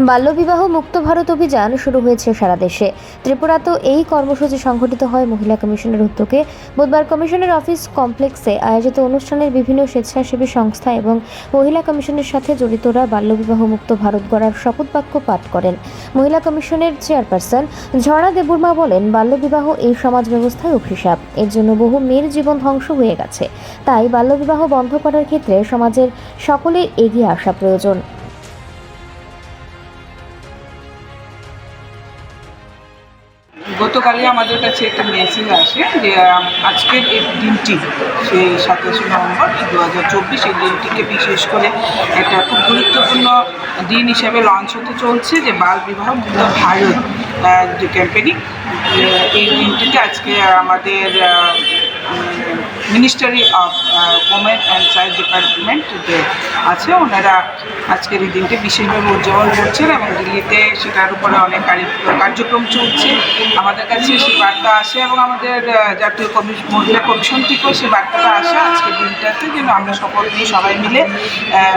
বাল্যবিবাহ মুক্ত ভারত অভিযান শুরু হয়েছে সারা দেশে। ত্রিপুরাতেও এই কর্মসূচি সংঘটিত হয় মহিলা কমিশনের উদ্যোগে। বুধবার কমিশনের অফিস কমপ্লেক্সে আয়োজিত অনুষ্ঠানের বিভিন্ন স্বেচ্ছাসেবী সংস্থা এবং মহিলা কমিশনের সাথে জড়িতরা বাল্যবিবাহ মুক্ত ভারত গড়ার শপথ বাক্য পাঠ করেন। মহিলা কমিশনের চেয়ারপারসন ঝরা দেবুর্মা বলেন, বাল্যবিবাহ এই সমাজ ব্যবস্থায় অভিশাপ। এর জন্য বহু মেয়ের জীবন ধ্বংস হয়ে গেছে। তাই বাল্যবিবাহ বন্ধ করার ক্ষেত্রে সমাজের সকলের এগিয়ে আসা প্রয়োজন। গতকালই আমাদের কাছে একটা মেসেজ আসে যে আজকের এই দিনটি, সেই সাতাশে নভেম্বর দু হাজার চব্বিশ, এই দিনটিকে বিশেষ করে একটা খুব গুরুত্বপূর্ণ দিন হিসেবে লঞ্চ হতে চলছে যে, বাল বিবাহ মুক্ত ভারত যে ক্যাম্পেনিং এই দিনটিতে আজকে আমাদের ministry of women and child department যে আছে। ওনারা আজকের এই দিনটি বিশেষভাবে উদযাপন করছেন এবং দিল্লিতে সেটার উপরে অনেক কারি- কার্যক্রম চলছে। আমাদের কাছে সেই বার্তা আসে এবং আমাদের জাতীয় কমিশন মহিলা কমিশন থেকেও সেই বার্তাটা আসে আজকের দিনটাতে যেন আমরা সকল মিলে সবাই মিলে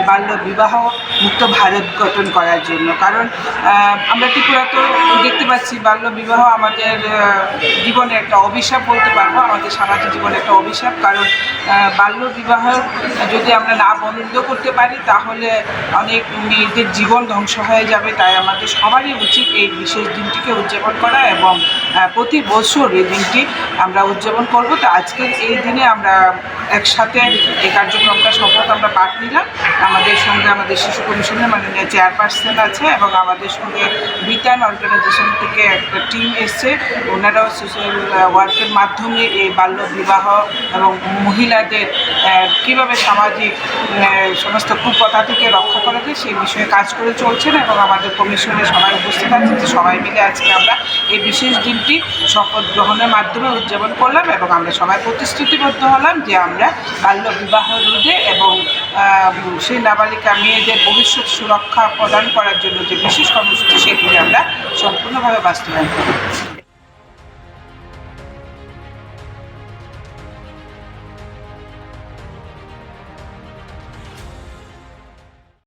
বাল্য বিবাহ মুক্ত ভারত গঠন করার জন্য। কারণ আমরা ত্রিপুরা তো দেখতে পাচ্ছি বাল্য বিবাহ আমাদের জীবনে একটা অভিশাপ বলতে পারব। আমাদের সামাজিক জীবনে একটা অভিশাপ। কারণ বাল্যবিবাহ বাল্য বিবাহ যদি আমরা না বন্ধ করতে পারি, তাহলে অনেক মেয়েদের জীবন ধ্বংস হয়ে যাবে। তাই আমাদের সবারই উচিত এই বিশেষ দিনটিকে উদযাপন করা এবং প্রতি বছর এই দিনটি আমরা উদযাপন করব। তো আজকের এই দিনে আমরা একসাথে এই কার্যক্রমটা, সফলতা আমরা পাঠ নিলাম। আমাদের সঙ্গে আমাদের শিশু কমিশনের মাননীয় চেয়ারপারসন আছে এবং আমাদের সঙ্গে বিতান অর্গানাইজেশন থেকে একটা টিম এসছে। ওনারাও সোশ্যাল ওয়ার্কের মাধ্যমে এই বাল্য বিবাহ এবং মহিলাদের কীভাবে সামাজিক সমস্ত কুপ্রথা থেকে রক্ষা করা যায় সেই বিষয়ে কাজ করে চলছেন এবং আমাদের কমিশনে সবাই উপস্থিত আছেন। যে সবাই মিলে আজকে আমরা এই বিশেষ দিনটি শপথ গ্রহণের মাধ্যমে উদযাপন করলাম এবং আমরা সবাই প্রতিশ্রুতিবদ্ধ হলাম যে আমরা বাল্য বিবাহ রোধে এবং সেই নাবালিকা মেয়েদের ভবিষ্যৎ সুরক্ষা প্রদান করার জন্য যে বিশেষ কর্মসূচি, সেগুলি আমরা সম্পূর্ণভাবে বাস্তবায়ন করব।